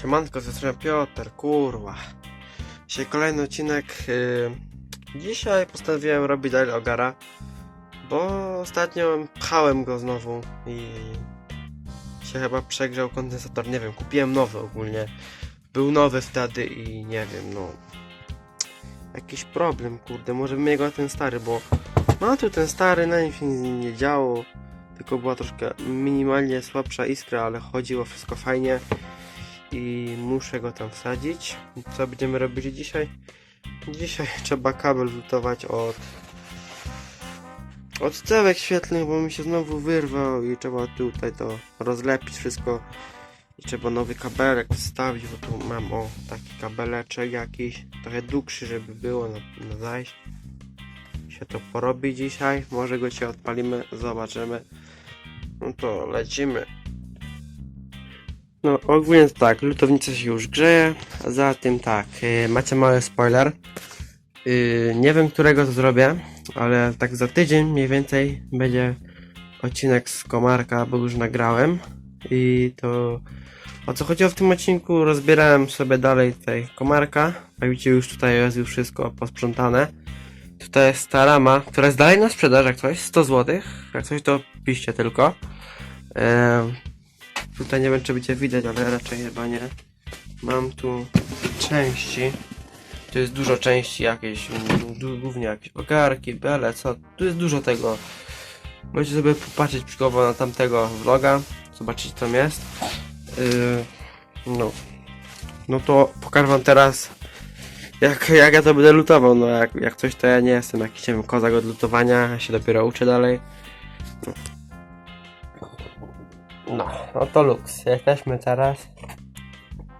Siemanko, strony Piotr, kurwa. Dzisiaj kolejny odcinek. Yy, dzisiaj postanowiłem robić dalej Ogara, bo ostatnio pchałem go znowu i się chyba przegrzał kondensator. Nie wiem, kupiłem nowy ogólnie. Był nowy wtedy i nie wiem, no. Jakiś problem, kurde, może wymienię ten stary, bo no tu ten stary, na nim się nic nie działo. Tylko była troszkę minimalnie słabsza iskra, ale chodziło wszystko fajnie i muszę go tam wsadzić. Co będziemy robić dzisiaj? Dzisiaj trzeba kabel lutować od od cewek świetlnych, bo mi się znowu wyrwał i trzeba tutaj to rozlepić wszystko i trzeba nowy kabelek wstawić, bo tu mam o taki kabeleczek jakiś, trochę dłuższy, żeby było na, na zajść. Się to porobi dzisiaj, może go cię odpalimy, zobaczymy. No to lecimy. No ogólnie tak, lutownica się już grzeje, a za tym tak, yy, macie mały spoiler. Yy, nie wiem którego to zrobię, ale tak za tydzień mniej więcej będzie odcinek z Komarka, bo już nagrałem. I to o co chodziło w tym odcinku, rozbierałem sobie dalej tutaj Komarka. Jak widzicie już tutaj jest już wszystko posprzątane. Tutaj jest ta rama, która jest dalej na sprzedaż, jak coś, 100 zł. Jak coś to piszcie tylko. Eee, tutaj nie wiem czy będzie widać, ale raczej chyba nie. Mam tu części. Tu jest dużo części jakieś, głównie jakieś ogarki, bele, co. Tu jest dużo tego. Możecie sobie popatrzeć przykładowo na tamtego vloga, zobaczyć co tam jest. Yy, no. No to pokażę wam teraz jak, jak ja to będę lutował, no jak, jak coś to ja nie jestem jakiś nie wiem, kozak od lutowania, ja się dopiero uczę dalej. No, no to luks. Jesteśmy teraz.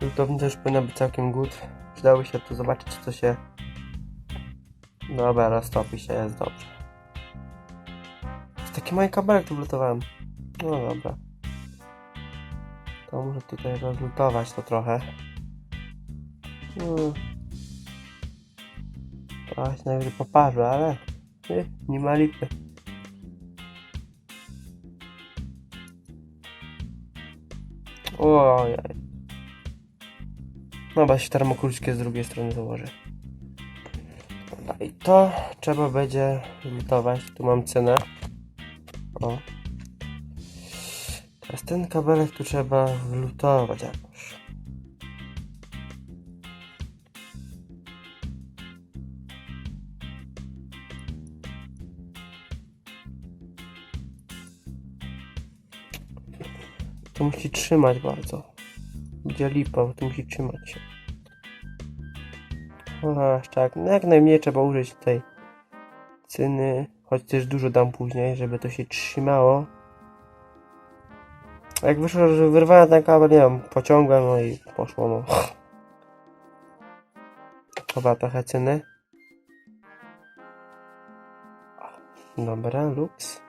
Lutownica już powinna być całkiem good. Przydało się tu zobaczyć, co się... Dobra, roztopi się, jest dobrze. Jest taki mały kabelek tu lutowałem. No dobra. To muszę tutaj rozlutować to trochę. Hmm. Trochę się najwyżej poparzę, ale... Nie, nie ma lipy. Ojej. No, bo się termokulczkę z drugiej strony założę. Dobra, i to trzeba będzie lutować. Tu mam cenę. O. Teraz ten kabelek tu trzeba lutować To musi trzymać bardzo. Będzie lipa, bo to musi trzymać się. No aż tak, no jak najmniej trzeba użyć tej cyny, choć też dużo dam później, żeby to się trzymało. A jak wyszło, że wyrwałem ten kabel, nie wiem, pociągłem, no i poszło, no. Chyba trochę cyny. Dobra, luks.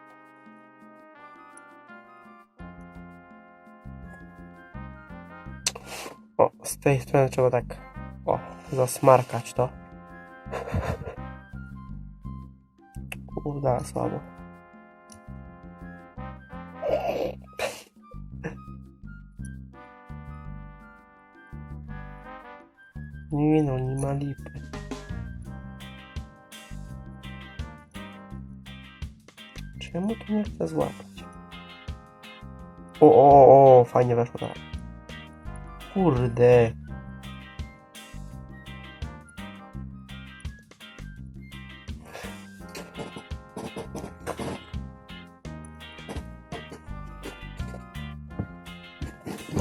O, z tej strony trzeba tak, o, zasmarkać to. Kurde, słabo. Nie no, nie ma lipy. Czemu tu nie chce złapać? O, o, o, fajnie weszło tak. Kurde.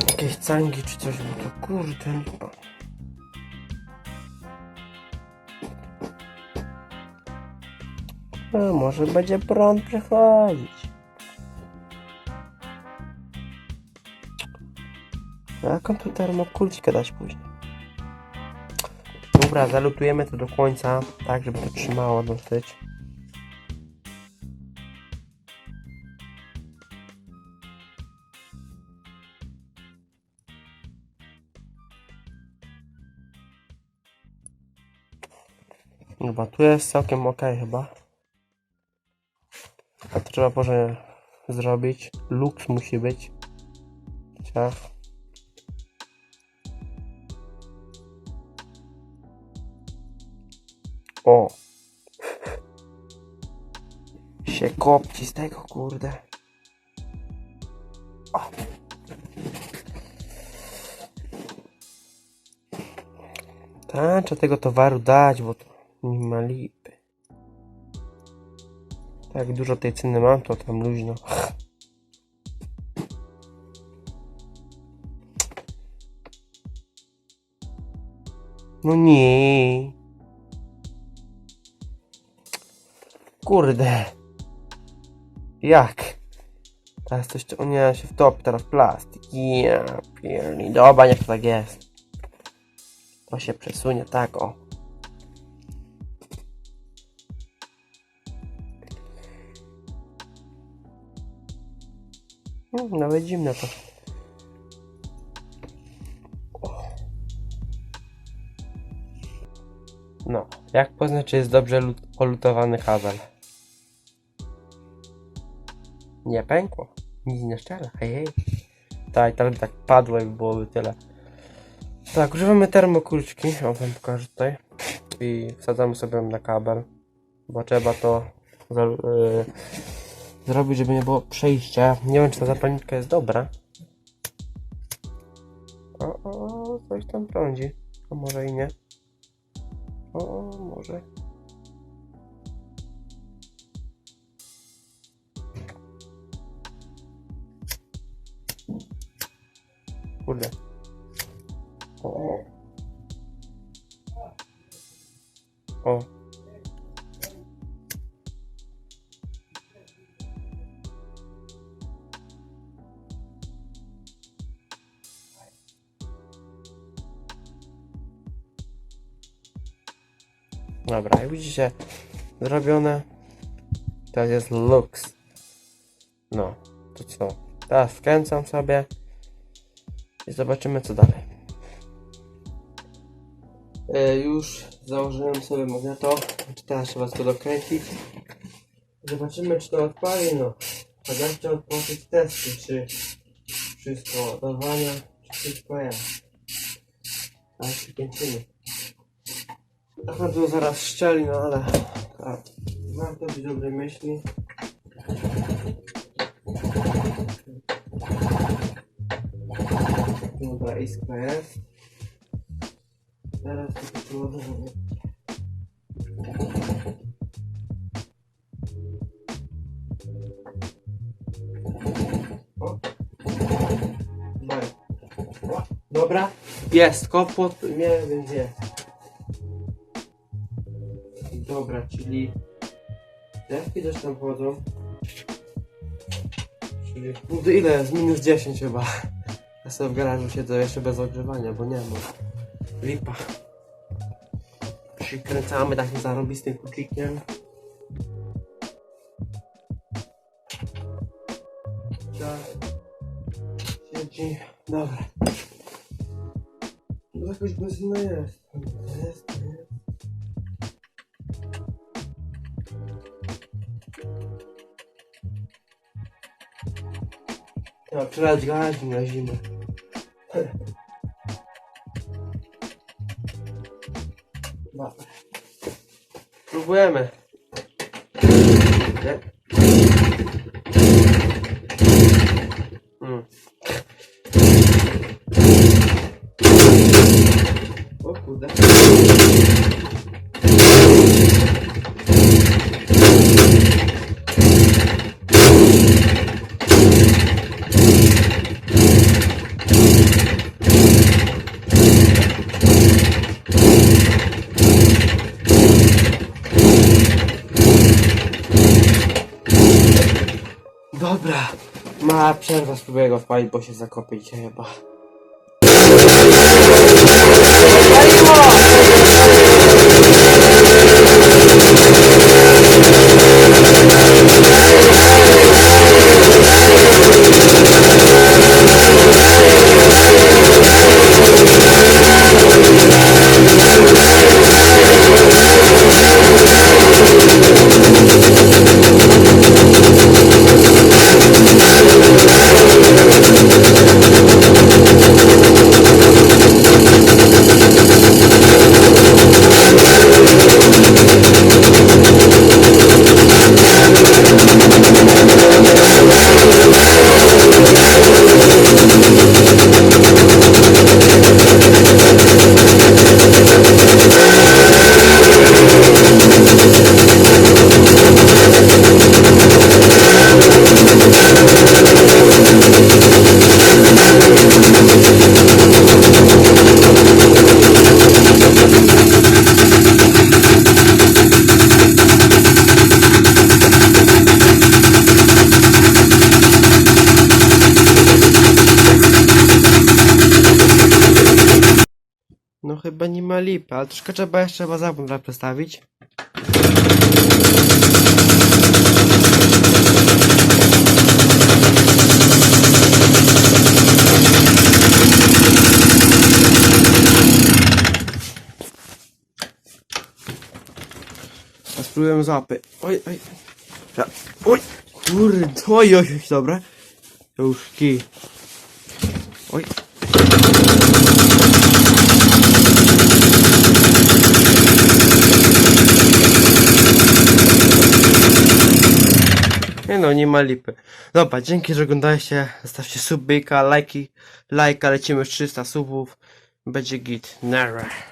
Jakieś cangi czy coś, bo to kurde lipa. No, może będzie prąd przechodzić. Jaką tu termokulczkę dać później? Dobra, zalutujemy to do końca, tak żeby to trzymało dosyć. Chyba tu jest całkiem ok chyba. A to trzeba może zrobić. Lux musi być. Ciach. O. Się kopci z tego, kurde. O. Tak, trzeba tego towaru dać, bo to nie ma lipy. Tak dużo tej ceny mam, to tam luźno. No nie. Kurde. Jak? Teraz coś, o nie, się wtopi, teraz plastik. Ja pierni. Dobra, niech to tak jest. To się przesunie tak, o. Mm, nawet zimne to. No, jak poznać, czy jest dobrze lut- polutowany kabel? Nie pękło. Nic nie szczela. Hej, hej. Tak, tak, tak padło i byłoby tyle. Tak, używamy termokulczki. O, wam pokażę tutaj. I wsadzamy sobie na kabel. Bo trzeba to yy, zrobić, żeby nie było przejścia. Nie wiem, czy ta zapalniczka jest dobra. O, o, coś tam prądzi. A może i nie. O, może. O. Dobra, jak widzicie, zrobione. Teraz jest lux. No, to co? Teraz wkręcam sobie i zobaczymy co dalej. E, już założyłem sobie magneto. Teraz trzeba to dokręcić. Zobaczymy czy to odpali. No, a dajcie odpowiedzieć testy, czy wszystko ładowania, czy wszystko jest. A się kręcimy. Na pewno zaraz szczeli, no ale tak, warto być dobrej myśli. Dobra, iskra jest. Teraz to. Daj. Dobra, jest, kopot, nie wiem gdzie. Dobra, czyli dewki też tam chodzą. Czyli kurde, ile jest? Minus 10 chyba. Ja sobie w garażu siedzę jeszcze bez ogrzewania, bo nie ma. Lipa. Przykręcamy takim zarobistym kluczykiem. Tak. Siedzi. Dobra. No jakoś benzyna jest. Jest, jest. Trzeba przelać gaźnik na zimę. Próbujemy. Nie? Mm. O kurde. Dobra, ma przerwa, spróbuję go wpalić, bo się zakopię dzisiaj chyba. Paliło! Ale troszkę trzeba jeszcze bazabun trzeba przestawić. Spróbujemy zapy. Oj, oj. Ja. Oj, kurde, oj, oj, oj, dobra. Już kij. Oj. No, nie ma lipy. Dobra, dzięki, że oglądaliście. Zostawcie subika, lajki, lajka, lecimy już 300 subów. Będzie git. Nara.